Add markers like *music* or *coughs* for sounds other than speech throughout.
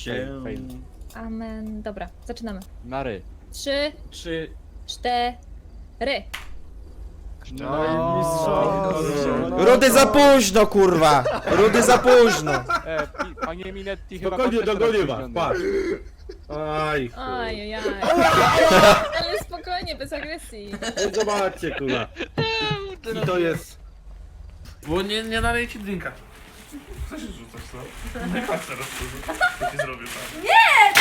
się. Fail. Amen. Dobra, zaczynamy. Nary. Trzy, Trzy. cztery. No. Rudy za późno, kurwa! Rudy za późno! E, pi, panie Minetti chyba Spokojnie, pan też dogonię was, wygląda. patrz. Aj, chuj. Ajajaj. *laughs* Ale spokojnie, bez agresji. Zobaczcie, kurwa. *laughs* I to jest... Bo nie, nie naleję ci drinka. Co się rzucasz, co? Nie patrz teraz, co, co ci zrobię, tak? Nie!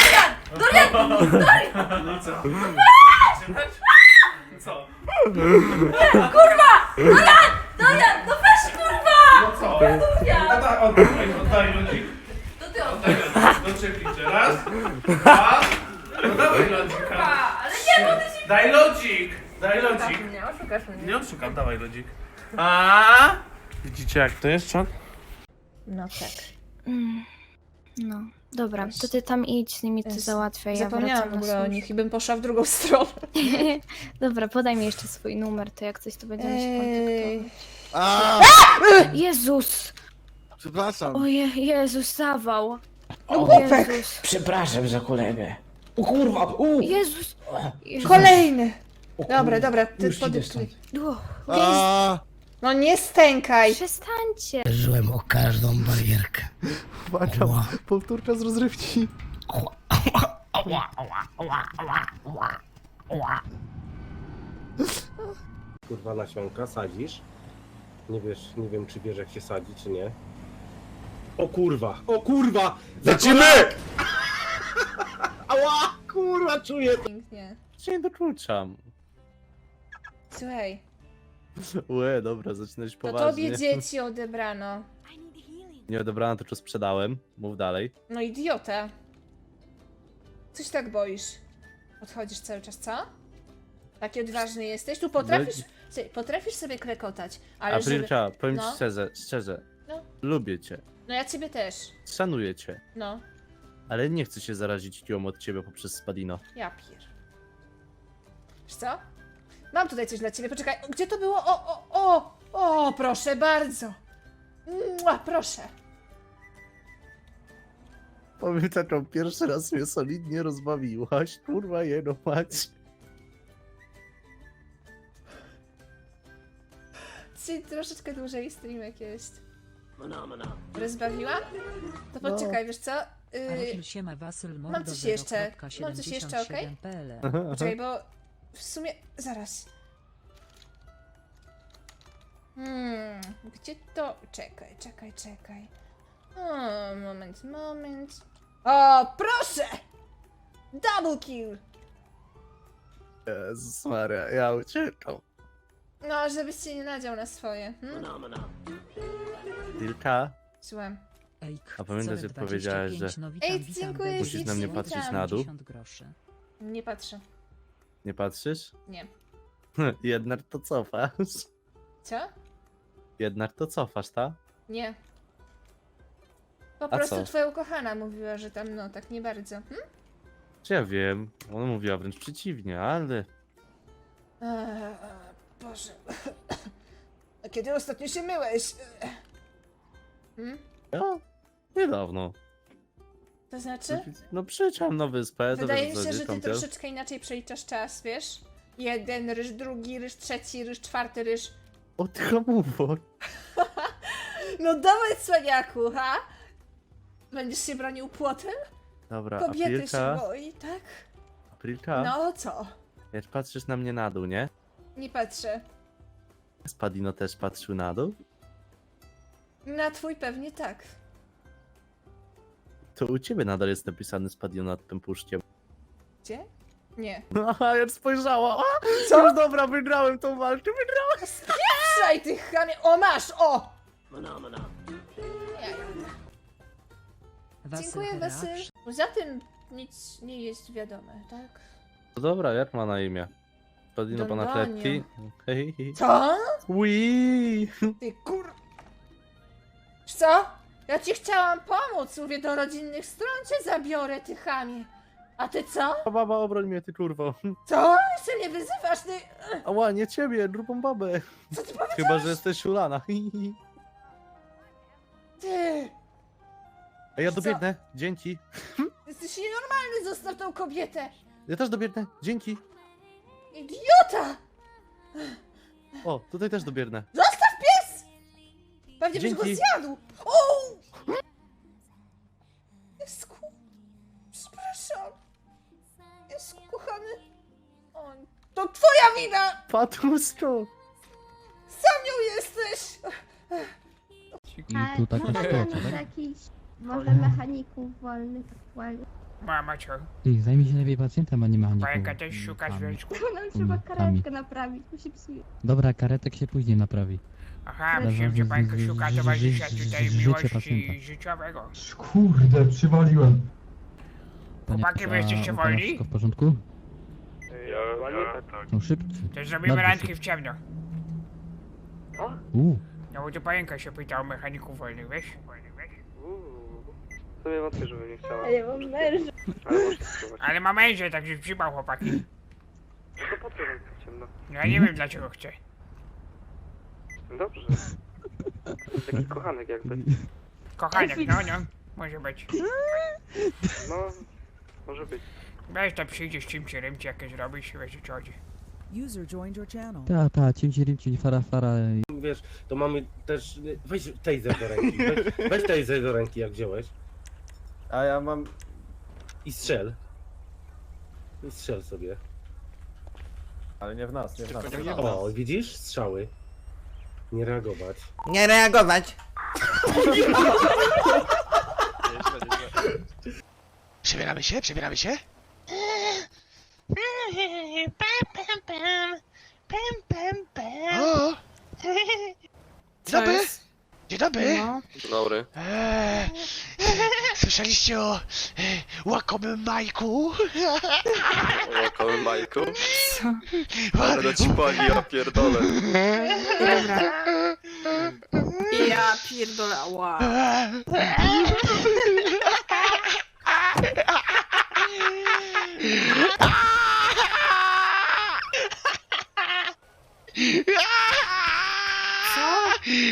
Dorian! Dorian! No i co? Co? Dorian, no weź kurwa! No co? No da, oddaj, oddaj ludzik. To ty od... Oddaj czepicie. Raz, dwa. No dawaj ludzika. Ale nie, bo ty się... Daj ludzik. Daj ludzik. mnie, oszukasz mnie. Nie oszukam, dawaj ludzik. A? Widzicie jak to jest, czat? No tak. Mm, No, dobra, to ty tam idź z nimi, ty Jest. załatwiaj, ja Zapomniałam w na ogóle o służbę. nich i bym poszła w drugą *laughs* stronę. *laughs* Dobra, podaj mi jeszcze swój numer, to jak coś to będziemy się Ej. kontaktować. Jezus! Przepraszam. Oje, Jezus, zawał! No Jezus! Przepraszam za kolegę. O kurwa, u! Jezus! Jezus. Kolejny! O Dobra, kurwa, dobra, ty już idę podyktuj. stąd. O, A, No nie stękaj! Przestańcie! Żyłem o każdą barierkę. Uwaga, Ła. powtórka z rozrywki. Ała, ała, ała, ała, ała, ała, ała. Kurwa nasionka, sadzisz. Nie wiesz, nie wiem czy wiesz jak się sadzi, czy nie. O kurwa, o kurwa! Lecimy! *laughs* Ała, kurwa, czuję to. Pięknie. Nie dokuczam. Słuchaj, *laughs* Łe, dobra, zaczynać to poważnie. tobie *laughs* dzieci odebrano. Nie odebrano, to co sprzedałem. Mów dalej. No idiota. Coś tak boisz. Odchodzisz cały czas, co? Taki odważny jesteś? Tu potrafisz, Słuchaj, potrafisz sobie krekotać, ale żeby... Aprilka, powiem no. ci szczerze, szczerze. No. Lubię cię. No ja ciebie też. Szanuję cię. No, Ale nie chcę się zarazić nią od ciebie poprzez Spadino. ja pier. Wiesz co? Mam tutaj coś dla ciebie, poczekaj. Gdzie to było? O, o, o! O, proszę bardzo. Mua, proszę. Powiem taką, pierwszy raz mnie solidnie rozbawiłaś. Kurwa, jedno mać. Czyli troszeczkę dłużej streamek jest. Rozbawiła? To poczekaj, wiesz co? Yy, Wasyl mam coś jeszcze. Mam coś jeszcze, okej? Poczekaj, bo w sumie... Zaraz. Hmm, gdzie to... Czekaj, czekaj, czekaj. O, moment, moment. O, proszę! Double kill! Jezus Maria, ja uciekam. No, żebyś się nie nadział na swoje. Hmm? Tilka, Słucham. A pamiętasz, jak powiedziałaś, że- Ej, dziękuję Musisz na mnie patrzeć na dół. groszy. Nie patrzę. Nie patrzysz? Nie. *laughs* Jednak to cofasz. Co? Jednak to cofasz, ta? Nie. Po A prostu co? twoja ukochana mówiła, że tam no, tak nie bardzo. Hm? Czy ja wiem? Ona mówiła wręcz przeciwnie, ale... Eee, Boże. *coughs* A kiedy ostatnio się myłeś? Hmm? Ja? Niedawno. To znaczy? No przyjechałem na wyspę, Wydaje mi się, że ty troszeczkę inaczej przeliczasz czas, wiesz? Jeden ryż, drugi ryż, trzeci ryż, czwarty ryż. O ty hamuwo. *laughs* No dawaj, cwaniaku, ha? Będziesz się bronił płotem? Dobra, Kobiety się Aprilka, boi, tak? Aprilka, No co? jak patrzysz na mnie na dół, nie? Nie patrzę. Spadino też patrzył na dół? Na twój pewnie tak. To u ciebie nadal jest napisany Spadino nad tym puszkiem. Gdzie? Nie. *laughs* Aha, jak spojrzała. A, Co? Już dobra, wygrałem tą walkę, wygrałem. Trzaj ty chamie! O, masz! O! Jadę. Dziękuję, Wasyl. Poza tym nic nie jest wiadome, tak? No dobra, jak ma na imię? Spadino Don Panafletti? Hej, hej. Co? Wii! Ty kur... Co? Ja ci chciałam pomóc, mówię, do rodzinnych stron cię zabiorę, ty chamie. A ty co? Baba, obroń mnie, ty kurwo. *laughs* Co? Jeszcze mnie wyzywasz, ty... Ała, nie ciebie, drugą babę. Co ty powiedziałeś? Chyba, że jesteś ulana. *laughs* Ty... Ej, ja Co? dobiegnę. Dzięki. *laughs* Jesteś nienormalny, zostaw tą kobietę! Ja też dobiegnę. Dzięki. Idiota! O, tutaj też dobiegnę. Zostaw pies! Pewnie byś go Dzięki. zjadł! O! Przepraszam. Jesku, kochany. O, to twoja wina! Patuszczu. Sam nią jesteś! I tu taka sytuacja, tak? jakiś, może mechaników wolnych aktualnie. Mama cię. Ty, zajmij się lepiej pacjentem, a nie mechaniką. Bajka też szuka Sami. związku. *laughs* Nam trzeba karetkę naprawić, bo się psuje. Dobra, karetek się później naprawi. Aha, Ale myślałem, że bańka z- szuka z- towarzysza z- tutaj życie miłości pacjenta. życiowego. Kurde, przywaliłem. Panie, Chłopaki, wy jesteście wolni? Wszystko w porządku? Są szybcy. To zrobimy Bardzo randki w ciemno. Uuu, No bo to panienka się pyta o mechaników wolnych, wiesz? Sobie wątpię, żeby nie chciała. Ja mam męża. Ale można spróbować. Ale ma męża, także przybał chłopaki. No to po co rękę w ciemno? No ja nie wiem dlaczego chce. Dobrze. Taki kochanek jakby. Kochaniak, no no. Może być. No, może być. Weź to przyjdziesz czymś rymcie jakieś robisz, wiesz o co chodzi. User joined your channel. ta, ta, cimci, rimci, fara, fara. Wiesz, to mamy też... Weź taser do ręki. Weź, weź taser do ręki, jak wziąłeś. A ja mam... I strzel. I strzel sobie. Ale nie w nas, nie w nas. O, widzisz? Strzały. Nie reagować. Nie reagować! *laughs* Przebieramy się, przebieramy się. O! Dzień dobry! Dzień dobry! Dobry. Eee, słyszeliście o e, łakomym Majku? Łakowy Majku. Wa- Ale ci pani, ja pierdolę. Ja pierdolała.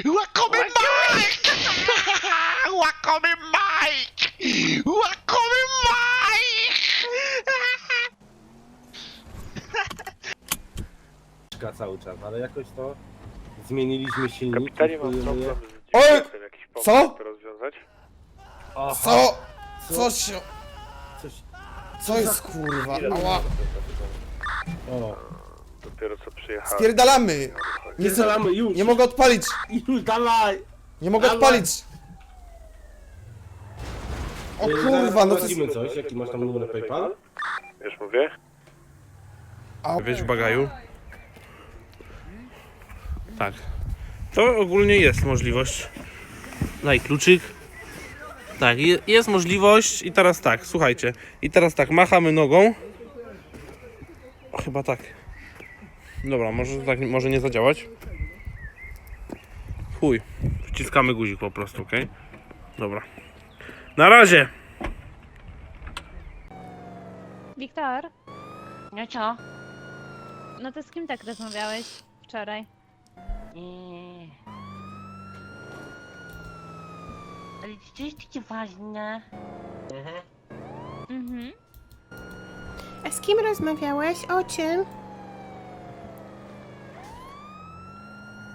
Łakomy Mike! Łakomy Mike! Łakomy Mike! Czeka cały czas, ale jakoś to... Zmieniliśmy silniki. Kapitanie, mam je- problem z Oj! dźwiękiem. Jakiś pomysł, Co? jak to rozwiązać? Aha, Co? Co? Co się... Co jest kurwa? Ała. O, Dopiero co przyjechałem. Spierdalamy! nie zalamy, już! Nie mogę odpalić! Już, dawaj! Nie mogę Dawaj. odpalić! O Y, kurwa, zaraz no to jest... sprawdzimy coś, jaki masz tam numer PayPal? Już mówię? Wiesz w bagaju? Tak. To ogólnie jest możliwość. Daj kluczyk. Tak, je- jest możliwość i teraz tak, słuchajcie. I teraz tak, machamy nogą. Chyba tak. Dobra, może tak może nie zadziałać. Chuj. Wciskamy guzik po prostu, ok? Dobra. Na razie! Wiktor, No co? no to z kim tak rozmawiałeś wczoraj? Ale to jest takie ważne. Mhm. A z kim rozmawiałeś? O czym?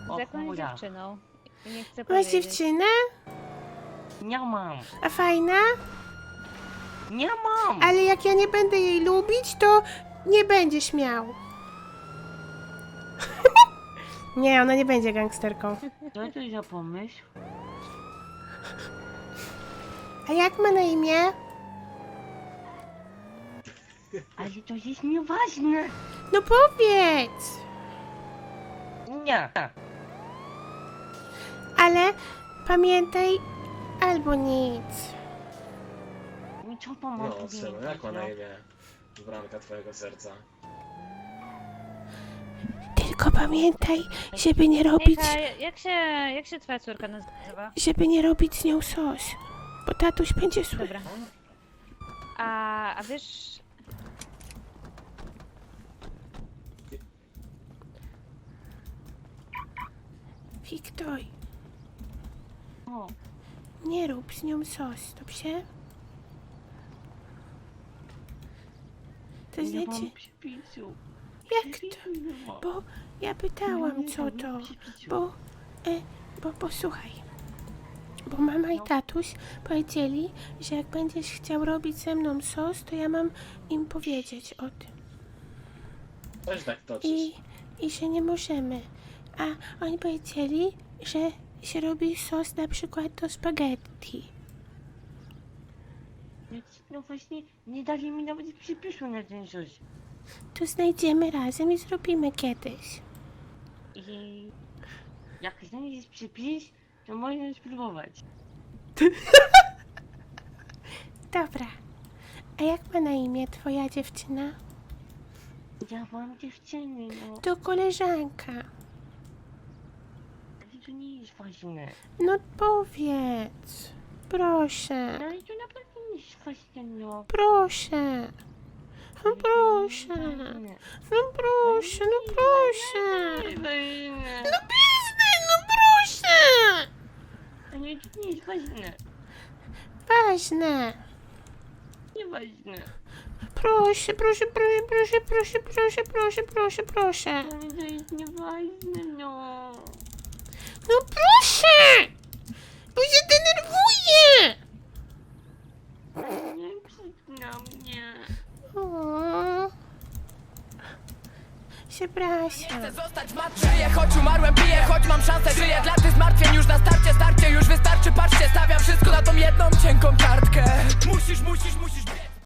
O Z jakąś chuja. dziewczyną. Nie chcę Masz powiedzieć. dziewczynę? Nie mam. A fajna? Nie mam. Ale jak ja nie będę jej lubić, to nie będziesz miał. *laughs* nie, ona nie będzie gangsterką. Co to za pomysł? A jak ma na imię? Ale to jest nieważne. No powiedz! Nie. Ale pamiętaj, albo nic. No co pomoże No, synu, jak ma na imię? Bramka twojego serca. Tylko pamiętaj, żeby nie robić, Ejka, jak się, jak się twoja córka nazywa? żeby nie robić z nią sos. Bo tatuś będzie słyszał. Dobra. A, a wiesz... Wiktor, O, nie rób z nią sos, dobrze? To znaczy, jak to? Bo ja pytałam, co to, bo, e, bo posłuchaj. Bo mama i tatuś powiedzieli, że jak będziesz chciał robić ze mną sos, to ja mam im powiedzieć o tym. Też tak toczysz. I, i że nie możemy. A oni powiedzieli, że się robi sos na przykład do spaghetti. No właśnie, nie dali mi nawet przypisu na ten sos. To znajdziemy razem i zrobimy kiedyś. I jak znajdziesz przepis, to można spróbować. *laughs* Dobra. A jak ma na imię twoja dziewczyna? Ja mam dziewczyny, no. To koleżanka. Ale to nie jest ważne. No powiedz. Proszę. No ale to naprawdę nie jest ważne, no. Proszę. No proszę. No proszę, no proszę. No przestań, no proszę. Jest ważne. Ważne. Nieważne. Proszę, proszę, proszę, proszę, proszę, proszę, proszę, proszę, proszę. Ale to jest nieważne, no. No proszę! Bo się denerwuję! Nie krzycz na mnie. O. Przepraszam. Zostać matką Żyję, choć umarłem, piję, choć mam szansę Żyję. Dla tych zmartwień, już na starcie, starcie Już wystarczy, patrzcie, stawiam wszystko na tą jedną cienką kartkę. Musisz, musisz, musisz